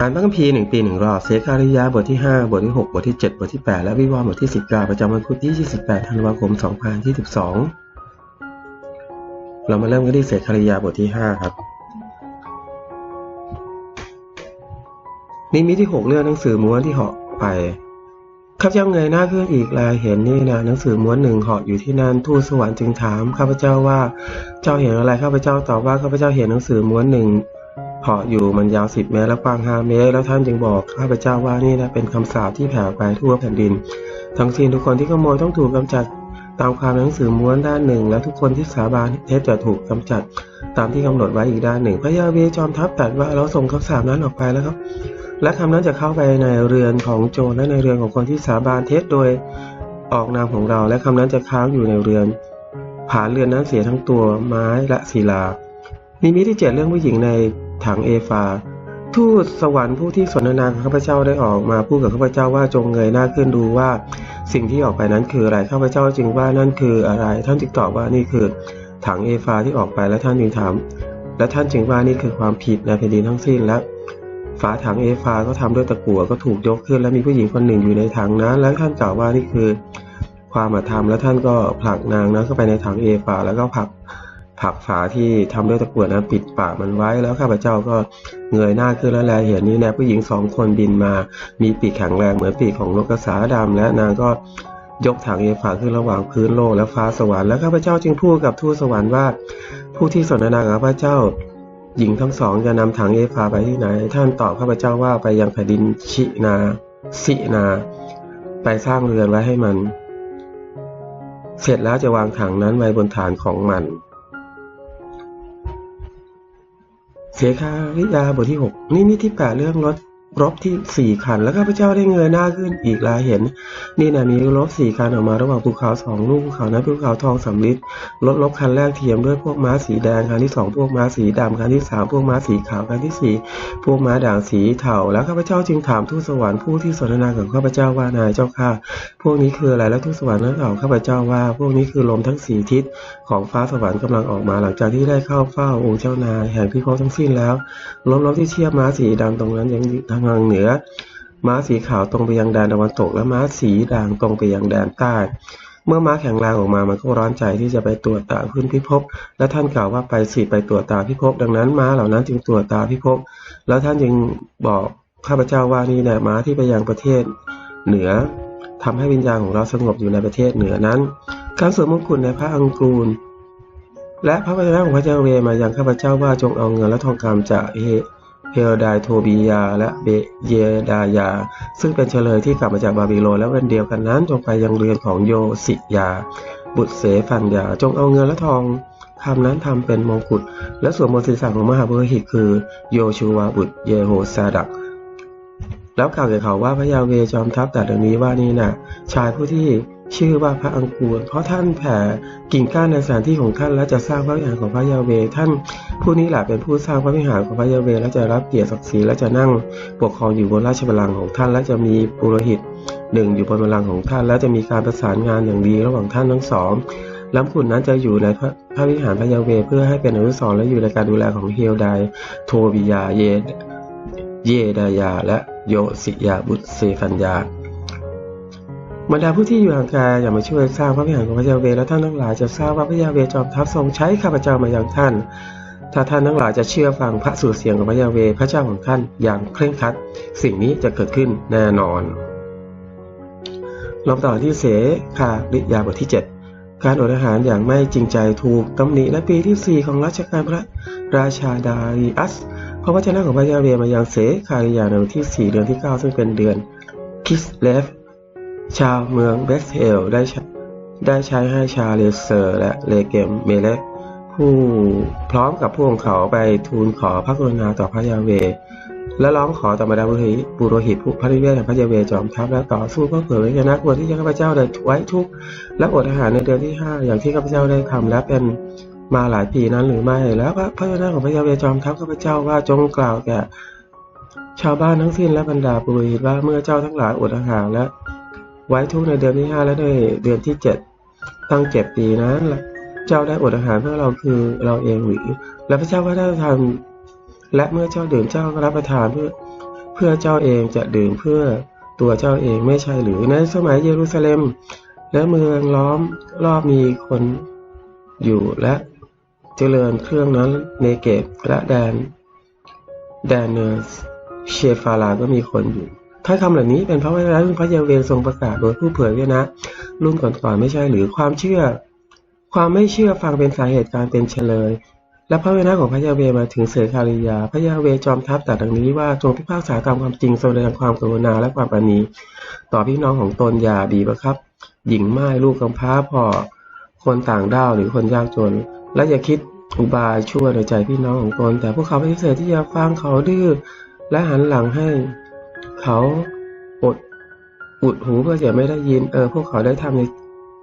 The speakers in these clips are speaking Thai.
อ่านพระคัมภีร์หนึ่งปีหนึ่งรอบเสคาริยาบทที่ 5 บทที่ 6 บทที่ 7 บทที่ 8 และวิวรณ์บทที่ 19 ประจำวันพุธที่ 28 ธันวาคม 2022 เรามาเริ่มกันที่เสคาริยาบทที่ 5 ครับ นิมิตที่ 6 เรื่องหนังสือม้วนที่เหาะไป ข้าพเจ้าเงยหน้าขึ้นอีกแลเห็นนี่นะหนังสือม้วนหนึ่งเหาะอยู่ที่นั่นทูตสวรรค์จึงถามข้าพเจ้าว่าเจ้าเห็นอะไรข้าพเจ้าตอบว่าข้าพเจ้าเห็นหนังสือม้วนหนึ่งเหาะอยู่มันยาวสิบเมตรและกว้างห้าเมตร แล้วท่านจึงบอกข้าพเจ้าว่านี่นะเป็นคำสาปที่แผ่ไปทั่วแผ่นดิน ทั้งสิ้นทุกคนที่ขโมยต้องถูกกำจัด ตามความหนังสือม้วนด้านหนึ่ง และทุกคนที่สาบานเท็จจะถูกกำจัดตามที่กำหนดไว้อีกด้านหนึ่ง พระยาเวจอมทัพตรัสว่าเราส่งคำสาปนั้นออกไปแล้วครับ และคำนั้นจะเข้าไปในเรือนของโจรและในเรือนของคนที่สาบานเท็จโดยออกนามของเรา และคำนั้นจะค้างอยู่ในเรือนผาเรือนนั้นเสียทั้งตัวไม้และศิลานิมิตที่เจ็ดเรื่องผู้หญิงในถังเอฟาทูตสวรรค์ผู้ที่สนทนากับข้าพเจ้าได้ออกมาพูดกับข้าพเจ้าว่าจงเงยหน้าขึ้นดูว่า สิ่งที่ออกไปนั้นคืออะไรข้าพเจ้าจึงว่านั่นคืออะไร ท่านจึงตอบว่านี่คือ ถังเอฟาที่ออกไปและท่านจึงถาม และท่านจึงว่านี่คือความผิดในแผ่นดินทั้งสิ้นและฝาถังเอฟาก็ทำด้วยตะกั่วก็ถูกยกขึ้น และมีผู้หญิงคนหนึ่งอยู่ในถังนั้น และท่านกล่าวว่านี่คือ ความอาธรรมและท่านก็ผลักนางนั้นเข้าไปในถังเอฟาแล้วก็ผลัก ผักฝาที่ทำด้วยตะกั่วนั้นปิดปากมันไว้แล้วข้าพเจ้าก็เงยหน้าขึ้นแล้วแลเห็นนี่แนผู้หญิงสองคนบินมา มีปีกแข็งแรงเหมือนปีกของนกกระสาดำและนางก็ยกถังเอฟาขึ้นระหว่างพื้นโลกและฟ้าสวรรค์แล้วข้าพเจ้าจึงพูดกับทูตสวรรค์ว่า ผู้ที่สนทนากับข้าพเจ้า หญิงทั้งสองจะนำถังเอฟาไปที่ไหน ท่านตอบข้าพเจ้าว่าไปยังแผ่นดินชินาสินา ไปสร้างเรือนไว้ให้มัน เสร็จแล้วจะวางถังนั้นไว้บนฐานของมัน เสคาริยาบทที่ 6นี่นี่ที่แปดเรื่องรถ รบที่สี่คัน แล้วข้าพเจ้าได้เงยหน้าขึ้นอีกลาเห็น นี่นะมีรถสี่คันออกมาระหว่างภูเขาสองลูกภูเขานั้นภูเขาทองสำริดรถรบคันแรกเทียมด้วยพวกม้าสีแดงคันที่สองพวกม้าสีดำคันที่สามพวกม้าสีขาวคันที่สี่พวกม้าด่างสีเทาแล้วข้าพเจ้าจึงถามทูตสวรรค์ผู้ที่สนทนากับข้าพเจ้าว่านายเจ้าข้าพวกนี้คืออะไรแล้วทูตสวรรค์นั้นตอบข้าพเจ้าว่า พวกนี้คือลมทั้งสี่ทิศของฟ้าสวรรค์กำลังออกมาหลังจากที่ได้เข้าเฝ้าองค์เจ้านายแห่งพิภพทั้งสิ้นแล้วรถรบที่เทียบม้าสีดำตรงนั้นยังทางทางเหนือ ม้าสีขาวตรงไปยังแดนตะวันตก และม้าสีด่างตรงไปยังแดนใต้ เมื่อม้าแข็งแรงออกมามันก็ร้อนใจที่จะไปตรวจตาขึ้นพิภพ และท่านกล่าวว่าไปสิไปตรวจตาพิภพ ดังนั้นม้าเหล่านั้นจึงตรวจตาพิภพ แล้วท่านจึงบอกข้าพเจ้าว่านี่แหละม้าที่ไปยังประเทศเหนือทำให้วิญญาณของเราสงบอยู่ในประเทศเหนือนั้น การสวมมงกุฎในพระอังกูล และพระวจนะของพระเจ้าเวมายังข้าพเจ้าว่าจงเอาเงินและทองคำจากเฮ เฮลไดโทบียา และเบเยดายา ซึ่งเป็นเฉลยที่กลับมาจากบาบิโลนและวันเดียวกันนั้นจงไปยังเรือนของโยสิยา บุตรเสฟันยา จงเอาเงินและทองคำนั้นทำเป็นมงกุฎและส่วมบนศีรษะของมหาบุรุหิตคือ โยชูวาบุตรเยโฮซาดัก แล้วกล่าวแก่เขาว่าพระยาเวจอมทัพแต่ดังนี้ว่านี่นะชายผู้ที่ ชื่อว่าพระอังกูรเพราะท่านแผ่กิ่งก้านในสถานที่ของท่านและจะสร้างพระวิหารของพระยาเว ท่านผู้นี้แหละเป็นผู้สร้างพระวิหารของพระยาเว และจะรับเกียรติศักดิ์ศรีและจะนั่งปกครองอยู่บนราชบัลลังก์ของท่าน และจะมีปุโรหิตหนึ่งอยู่บนบัลลังก์ของท่าน และจะมีการประสานงานอย่างดีระหว่างท่านทั้งสองล้ำขุนนั้นจะอยู่ในพระวิหารพระยาเว เพื่อให้เป็นอนุสรณ์และอยู่ในการดูแลของเฮลไดโทบิยาเยเยดายา และโยสิยาบุตรเซฟัญญา บรรดาผู้ที่อยู่ห่างไกลอย่ามาช่วยสร้างพระวิหารของพระยาเวและท่านทั้งหลายจะทราบว่าพระยาเวจอมทัพทรงใช้ข้าพเจ้ามาอย่างท่าน ถ้าท่านทั้งหลายจะเชื่อฟังพระสุรเสียงของพระยาเวพระเจ้าของท่านอย่างเคร่งครัด สิ่งนี้จะเกิดขึ้นแน่นอนลองต่อที่เสคาริยาบทที่ 7 การอดอาหารอย่างไม่จริงใจถูกตำหนิในปีที่ 4 ของรัชกาลพระราชาดาริอัสพระวจ้าของพระยาเวมายังเสคาริยาในวันที่ 4 เดือนที่ 9 ซึ่งเป็นเดือนคิสเลฟ ชาวเมืองเบสเทลได้ได้ใช้ให้ชาเลเซอร์และเลเกมเมเลกผู้พร้อมกับพวกเขาไปทูลขอพระกรุณาต่อพระยาเว และร้องขอต่อบรรดาบุรุษบุรุษผู้พระริเวศแห่งพระยาเวจอมทัพและต่อสู้เพื่อเผยชนะควรที่จะข้าพเจ้าได้ไว้ทุกและอดอาหารในเดือนที่ห้าอย่างที่ข้าพเจ้าได้ทำและเป็นมาหลายปีนั้นหรือไม่แล้วพระเจ้าของพระยาเวจอมทัพข้าพเจ้าว่าจงกล่าวแก่ชาวบ้านทั้งสิ้นและบรรดาบุรุษว่าเมื่อเจ้าทั้งหลายอดอาหารและ ไว้ทุกในเดือนที่ห้าและในเดือนที่เจ็ดตั้งเจ็ดปีนั้นเจ้าได้อดอาหารเพื่อเราคือเราเองหรือและพระเจ้าก็ได้ทและเมื่อเจ้าดื่มเจ้าก็รับประทานเพื่อ เพื่อเจ้าเองจะดื่มเพื่อตัวเจ้าเองไม่ใช่หรือในสมัยเยรูซาเล็ม และเมืองล้อมรอบมีคนอยู่และเจริญเครื่องนั้นเนเกตและแดนแดนเนอร์เชฟาลาก็มีคนอยู่ ถ้อยคำเหล่านี้เป็นเพราะว่ารุ่นพระยาเวทรงประกาศโดยผู้เผยด้วนะรุ่นก่อนๆไม่ใช่หรือความเชื่อ ความไม่เชื่อฟังเป็นสาเหตุการเป็นเฉลย และพระเวนาของพระยาเวมาถึงเสคาริยา พระยาเวจอมทัพตรัสดังนี้ว่าจงพิพากษาตามความจริงแสดงความกรุณาและความปราณีต่อพี่น้องของตนอย่าบีบบังคับ หญิงไม้ลูกกำพร้าพ่อคนต่างด้าวหรือคนยากจน และอย่าคิดอุบายชั่วในใจพี่น้องของตนแต่พวกเขาปฏิเสธที่จะฟังเขาดื้อและหันหลังให้ เขาอดอุดหูเพื่อจะไม่ได้ยิน เออ พวกเขาได้ทำใน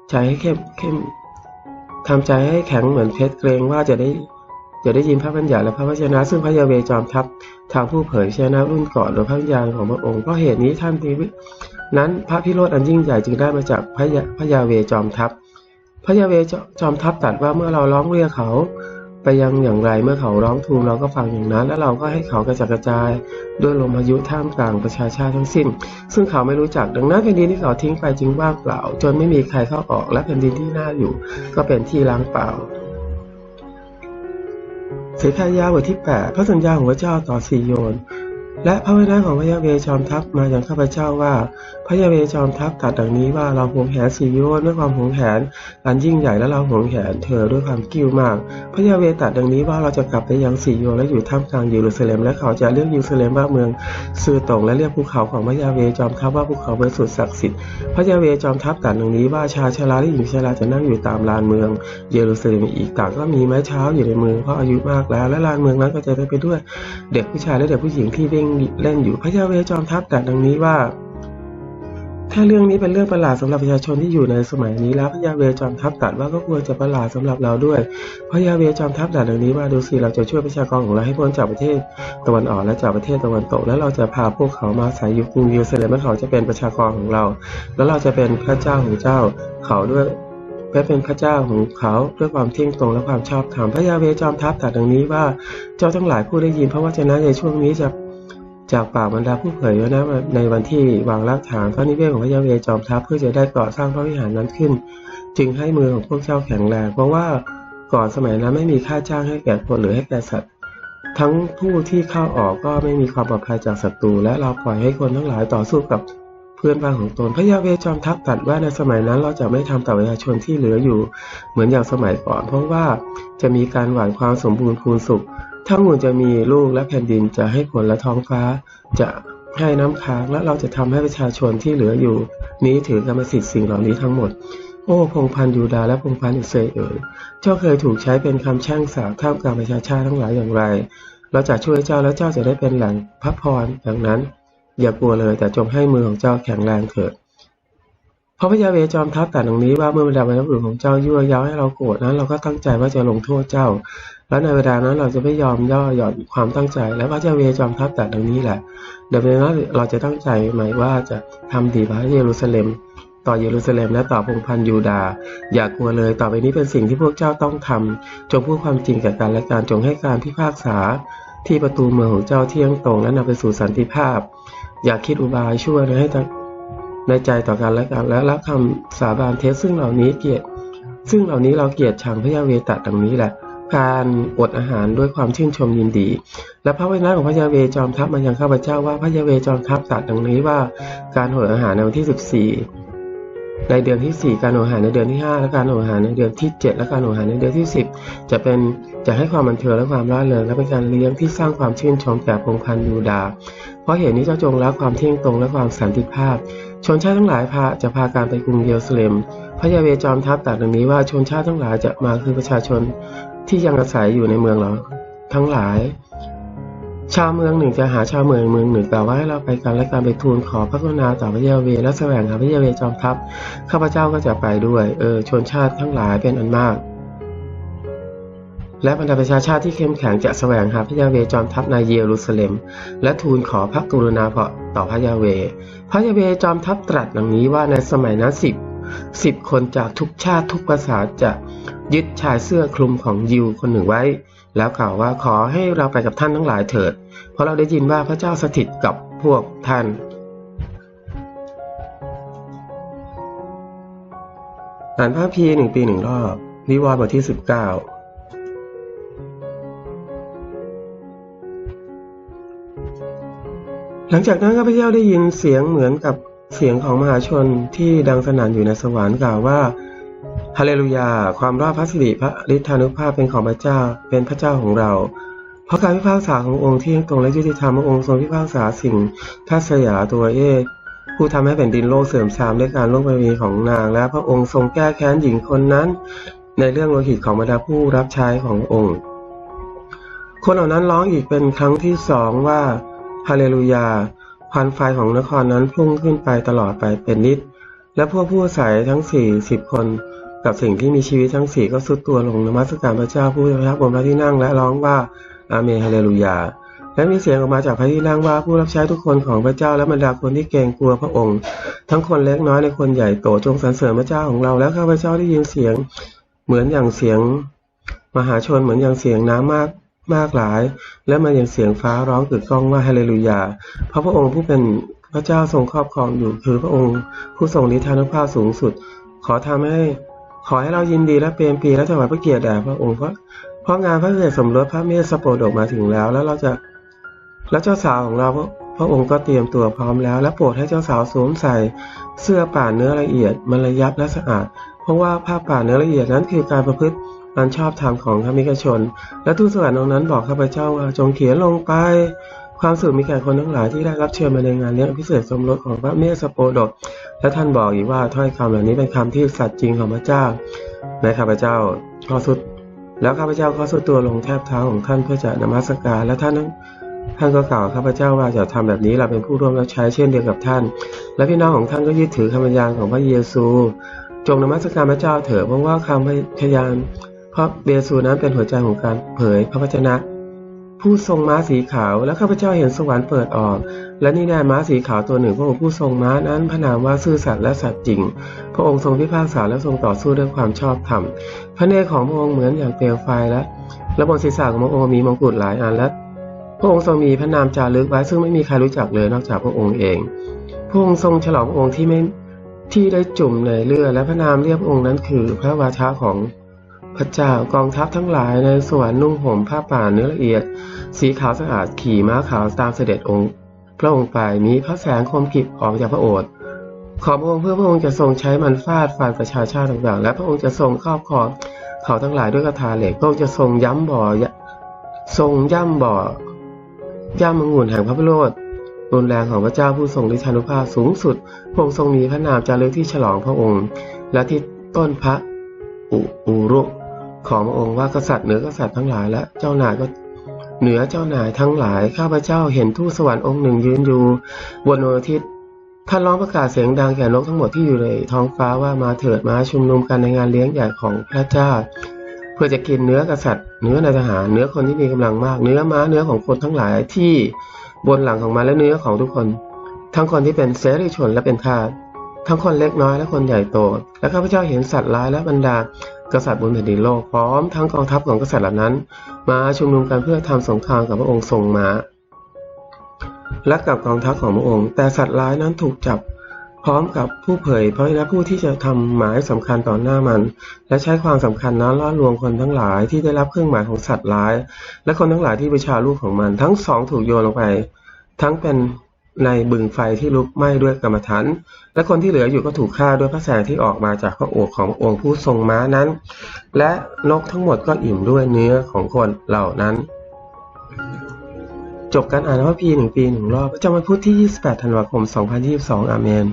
ใจให้เข้มเข้มทำใจให้แข็งเหมือนเพชรเกรงว่าจะได้จะได้ยินพระบัญญัติและพระวจนะ ซึ่งพระยาเวจอมทัพทางผู้เผยชนะรุ่นก่อนโดยพระวิญาณของพระองค์เพราะเหตุนี้ท่านทีนั้นพระพิโรธอันยิ่งใหญ่จึงได้มาจากพระยาพระยาเวจอมทัพ พระยาเวจอมทัพตรัสว่าเมื่อเราร้องเรียกเขา ไปยังอย่างไรเมื่อเขาร้องทูลเราก็ฟังอย่างนั้น และเราก็ให้เขากระจัดกระจายด้วยลมพายุท่ามกลางประชาชาติทั้งสิ้น ซึ่งเขาไม่รู้จักดังนั้นแผ่นดินที่เขาทิ้งไปจึงว่างเปล่า จนไม่มีใครเข้าออกและแผ่นดินที่น่าอยู่ ก็เป็นที่ล้างเปล่าเสคายาบทที่ 8 พระสัญญาของพระเจ้าต่อซีโยน และพระวจนะของพระยาเวจอมทัพมาอย่างข้าพเจ้าว่า พระยาเวจอมทัพตรัสดังนี้ว่าเราหวงแหนซีโยนด้วยความหวงแหนอันยิ่งใหญ่และเราหวงแหนเธอด้วยความกิ้วมาก พระยาเวตรัสดังนี้ว่าเราจะกลับไปยังซีโยนและอยู่ท่ามกลางเยรูซาเล็มและเขาจะเรียกเยรูซาเล็มว่าเมืองซื่อตรงและเรียกภูเขาของพระยาเวจอมทัพว่าภูเขาบริสุทธิ์ศักดิ์สิทธิ์พระยาเวจอมทัพตรัสดังนี้ว่าชาชราและหญิงชราจะนั่งอยู่ตามลานเมือง เยรูซาเล็มอีกต่างก็มีไม้เท้าอยู่ในมือเพราะอายุมากแล้ว และลานเมืองนั้นก็จะเต็มไปด้วย เด็กผู้ชายและเด็กผู้หญิงที่เล่นเล่นอยู่พระยาเวจอมทัพตรัสดังนี้ว่า ถ้าเรื่องนี้เป็นเรื่องประหลาดสำหรับประชาชนที่อยู่ในสมัยนี้แล้วพระยาเวจอมทัพตรัสว่าก็ควรจะประหลาดสำหรับเราด้วยพระยาเวจอมทัพตรัสดังนี้ว่าดูสิเราจะช่วยประชากรของเราให้พ้นจากประเทศตะวันออกและจากประเทศตะวันตก และเราจะพาพวกเขามาอาศัยอยู่กรุงเยรูซาเล็มและเขาจะเป็นประชากรของเรา แล้วเราจะเป็นพระเจ้าของเจ้าเขาด้วยและเป็นพระเจ้าของเขาด้วยความเที่ยงตรงและความชอบธรรมพระยาเวจอมทัพตรัสดังนี้ว่าเจ้าทั้งหลายผู้ได้ยินพระวจนะในช่วงนี้จะ จากปากบรรดาผู้เผยนะในวันที่วางรากฐานพระนิเวศของพระยาเวจอมทัพเพื่อจะได้ก่อสร้างพระวิหารนั้นขึ้น จึงให้มือของพวกเจ้าแข็งแรง เพราะว่าก่อนสมัยนั้นไม่มีค่าจ้างให้แก่คนหรือให้แก่สัตว์ ทั้งผู้ที่เข้าออกก็ไม่มีความปลอดภัยจากศัตรูและเราปล่อยให้คนทั้งหลายต่อสู้กับเพื่อนบ้านของตนพระยาเวจอมทัพตรัสว่าในสมัยนั้นเราจะไม่ทำต่อประชาชนที่เหลืออยู่ เหมือนอย่างสมัยก่อน เพราะว่าจะมีการหว่านความสมบูรณ์พูนสุข ถ้ามูลจะมีลูกและแผ่นดินจะให้ผลและท้องฟ้า จะให้น้ำค้างและเราจะทำให้ประชาชนที่เหลืออยู่ นี้ถือกรรมสิทธิ์สิ่งเหล่านี้ทั้งหมดโอ้พงพันยูดาและพงพันอิสราเอลเจ้าเคยถูกใช้เป็นคำแช่งสาบท่ามกลางประชาชาติทั้งหลายอย่างไร เราจะช่วยเจ้าและเจ้าจะได้เป็นแหล่งพักพรดังนั้น อย่ากลัวเลยแต่จงให้มือของเจ้าแข็งแรงเถิด ราะพระยาเวจอมทัพแต่ตรงนี้ว่าเมื่อบรรดาบรรพบุรุษของเจ้ายั่วย้าให้เราโกรธนั้นเราก็ตั้งใจว่าจะลงโทษเจ้า และในเวลานั้นเราจะไม่ยอมย่อหย่อนความตั้งใจ และพระยาเวจอมทัพแต่ดังนี้แหละเดังนั้นเราจะตั้งใจหมายว่าจะทำดีพระเยรูซาเล็ม ต่อเยรูซาเล็มและต่อพงพันยูดา อย่ากลัวเลยต่อไปนี้เป็นสิ่งที่พวกเจ้าต้องทำจงพูดความจริงแก่กันและการจงให้การพิพากษา ที่ประตูเมืองของเจ้าเที่ยงตรงและนำไปสู่สันติภาพ อย่าคิดอุบายชั่วนะให้ ในใจต่อกันและกัน และรับคำสาบานเท็จซึ่งเหล่านี้เกียรติซึ่งเหล่านี้เราเกลียดชังพระยาเวตะดังนี้แหละ การอดอาหารด้วยความชื่นชมยินดี และพระวจนะของพระยาเวจอมทัพมายังข้าพเจ้าว่าพระยาเวจอมทัพตรัสดังนี้ว่าการอดอาหารในวันที่ 14ในเดือนที่ 4 การอดอาหารในเดือนที่ 5 และการอดอาหารในเดือนที่ 7 และการอดอาหารในเดือนที่ 10 จะเป็นจะให้ความบันเทิงและความร่าเริงและเป็นการเลี้ยงที่สร้างความชื่นชมแก่พงศ์พันธ์ยูดาห์เพราะเหตุนี้เจ้าจงรักความเที่ยงตรงและความสันติภาพ ชนชาติทั้งหลายพาจะพาการไปกรุงเยรูซาเล็ม พระยาเวจอมทัพตรัสดังนี้ว่าชนชาติทั้งหลายจะมาคือประชาชนที่ยังอาศัยอยู่ในเมืองเราทั้งหลาย ชาวเมืองหนึ่งจะหาชาวเมืองเมืองหนึ่งกล่าวว่าให้เราไปกันและการไปทูลขอพระกรุณาต่อพระยาเวและแสวงหาพระยาเวจอมทัพข้าพเจ้าก็จะไปด้วย เออชนชาติทั้งหลายเป็นอันมาก และบรรดาประชาชาติที่เข้มแข็งจะแสวงหาพระยาเวจอมทัพในเยรูซาเล็ม และทูลขอพระกรุณาเพอต่อพระยาเว พระยาเวจอมทัพตรัสดังนี้ว่าในสมัยนั้นสิบสิบคนจากทุกชาติทุกภาษาจะยึดชายเสื้อคลุมของยิวคนหนึ่งไว้ แล้วกล่าวว่าขอให้เราไปกับท่านทั้งหลายเถิด เพราะเราได้ยินว่าพระเจ้าสถิตกับพวกท่านอ่านพระพีหนึ่งปีหนึ่งรอบวิวรณ์บทที่สิบเก้า หลังจากนั้นข้าพเจ้าได้ยินเสียงเหมือนกับเสียงของมหาชนที่ดังสนั่นอยู่ในสวรรค์กล่าวว่าฮาเลลูยา ความรอดพระสิริพระฤทธานุภาพเป็นของพระเจ้าเป็นพระเจ้าของเรา เพราะการพิพากษาขององค์ที่ตรงและยุติธรรมองค์ทรงพิพากษาสิ่งทัศยาตัวเอผู้ทำให้แผ่นดินโลกเสื่อมทรามด้วยการล่วงประเวณีของนาง และพระองค์ทรงแก้แค้นหญิงคนนั้น ในเรื่องโลหิตของบรรดาผู้รับใช้ขององค์ คนเหล่านั้นร้องอีกเป็นครั้งที่สองว่า ฮาเลลูยาควันไฟของนครนั้นพุ่งขึ้นไปตลอดไปเป็นนิด และพวกผู้อาศัยทั้งสี่สิบคน กับสิ่งที่มีชีวิตทั้งสี่ก็สุดตัวลงนมัสการพระเจ้าผู้ประทับบนพระที่นั่งและร้องว่าอาเมนฮาเลลูยา และมีเสียงออกมาจากพระที่นั่งว่าผู้รับใช้ทุกคนของพระเจ้าและบรรดาคนที่เกรงกลัวพระองค์ ทั้งคนเล็กน้อยและคนใหญ่โตจงสรรเสริญพระเจ้าของเราและข้าพเจ้าได้ยินเสียงเหมือนอย่างเสียง มหาชนเหมือนอย่างเสียงน้ำมาก มากหลาย และมันอย่างเสียงฟ้าร้องกึกก้องว่าฮาเลลูยา เพราะพระองค์ผู้เป็นพระเจ้าทรงครอบครองอยู่คือพระองค์ผู้ทรงฤทธานุภาพสูงสุด ขอทำให้ขอให้เรายินดีและเปรมปีและถวายพระเกียรติแด่พระองค์เพราะเพราะงานพระเสด็จสมรสพระเมสสโปรดกมาถึงแล้ว แล้วเราจะแล้วเจ้าสาวของเราพระพระองค์ก็เตรียมตัวพร้อมแล้ว และโปรดให้เจ้าสาวสวมใส่ เสื้อป่านเนื้อละเอียดมันระยับและสะอาด เพราะว่าผ้าป่านเนื้อละเอียดนั้นคือการประพฤติ อันชอบธรรมของธรรมิกชน และทูตสวรรค์องค์นั้นบอกข้าพเจ้าว่าจงเขียนลงไป ความสุขมีแก่คนทั้งหลายที่ได้รับเชิญมาในงานเลี้ยงพิเศษสมรสของพระเมสสโปรดก และท่านบอกอีกว่าถ้อยคำเหล่านี้เป็นคำที่สัตย์จริงของพระเจ้าในข้าพเจ้าข้อสุด แล้วข้าพเจ้าก็สุดตัวลงแทบเท้าของท่านเพื่อจะนมัสการและท่านนั้นท่านก็กล่าวข้าพเจ้าว่าจะทำแบบนี้เราเป็นผู้ร่วมรับใช้เช่นเดียวกับท่าน และพี่น้องของท่านก็ยึดถือคำพยานของพระเยซู จงนมัสการพระเจ้าเถิดเพราะว่าคำพยาน พราะเยซูนั้นเป็นหัวใจของการเผยพระวจนะ ผู้ทรงม้าสีขาวและข้าพเจ้าเห็นสวรรค์เปิดออก และนี่แน่ม้าสีขาวตัวหนึ่งพระองค์ผู้ทรงม้านั้นพระนามว่าซื่อสัตย์และสัตย์จริง พระองค์ทรงพิพากษาและทรงต่อสู้ด้วยความชอบธรรมพระเนตรของพระองค์เหมือนอย่างเปลวไฟและและบนศีรษะของพระองค์มีมงกุฎหลายอันและพระองค์ทรงมีพระนามจารึกไว้ซึ่งไม่มีใครรู้จักเลยนอกจากพระองค์เองพระองค์ทรงฉลองพระองค์ที่ไม่ที่ได้จุ่มในเลือดและพระนามเรียกองค์นั้นคือพระวาทะของ พระเจ้ากองทัพทั้งหลายในสวรรค์นุ่งห่มผ้าป่าเนื้อละเอียด สีขาวสะอาดขี่ม้าขาวตามเสด็จองค์ พระองค์ไปมีพระแสงคมกิบออกจากพระโอษฐ์ขอพระองค์เพื่อพระองค์จะทรงใช้มันฟาดฟันประชาชาติต่างๆ และพระองค์จะทรงครอบครองเขาทั้งหลายด้วยกระทาเหล็กพระองค์จะทรงย้ำบ่อทรงย่ำบ่อย่ำมงุ่นแห่งพระพโรธรุนแรงของพระเจ้าผู้ทรงฤทธานุภาพสูงสุด พระองค์ทรงมีพระนามจารึกที่ฉลองพระองค์ และที่ต้นพระอุรุ ของพระองค์ว่ากษัตริย์เหนือกษัตริย์ทั้งหลายและเจ้านายก็เหนือเจ้านายทั้งหลาย ข้าพเจ้าเห็นทูตสวรรค์องค์หนึ่งยืนอยู่บนดวงอาทิตย์ท่านร้องประกาศเสียงดังแก่นกทั้งหมดที่อยู่ในท้องฟ้าว่ามาเถิดมาชุมนุมกันในงานเลี้ยงใหญ่ของพระเจ้า เพื่อจะกินเนื้อกษัตริย์เนื้อนายทหารเนื้อคนที่มีกำลังมาก เนื้อม้าเนื้อของคนทั้งหลายที่บนหลังของมันและเนื้อของทุกคน ทั้งคนที่เป็นเสรีชนและเป็นทาส ทั้งคนเล็กน้อยและคนใหญ่โต และข้าพเจ้าเห็นสัตว์ร้ายและบรรดากษัตริย์บนแผ่นดินโลกพร้อมทั้งกองทัพของกษัตริย์เหล่านั้น มาชุมนุมกันเพื่อทำสงครามกับพระองค์ทรงม้าและกับกองทัพของพระองค์ แต่สัตว์ร้ายนั้นถูกจับพร้อมกับผู้เผยพระและผู้ที่จะทำหมายสำคัญต่อหน้ามัน และใช้ความสำคัญนั้นล่อลวงคนทั้งหลายที่ได้รับเครื่องหมายของสัตว์ร้าย และคนทั้งหลายที่ประชาลูกของมัน ทั้งสองถูกโยนลงไป ทั้งเป็น ในบึงไฟที่ลุกไหม้ด้วยกรรมฐานและคนที่เหลืออยู่ก็ถูกฆ่าด้วยพระแสงที่ออกมาจากพระโอษฐ์ขององค์ผู้ทรงม้านั้น และนกทั้งหมดก็อิ่มด้วยเนื้อของคนเหล่านั้น จบการอ่านพระพีหนึ่งปีหนึ่งรอบประจำวันพุธที่ 28 ธันวาคม 2022 อาเมน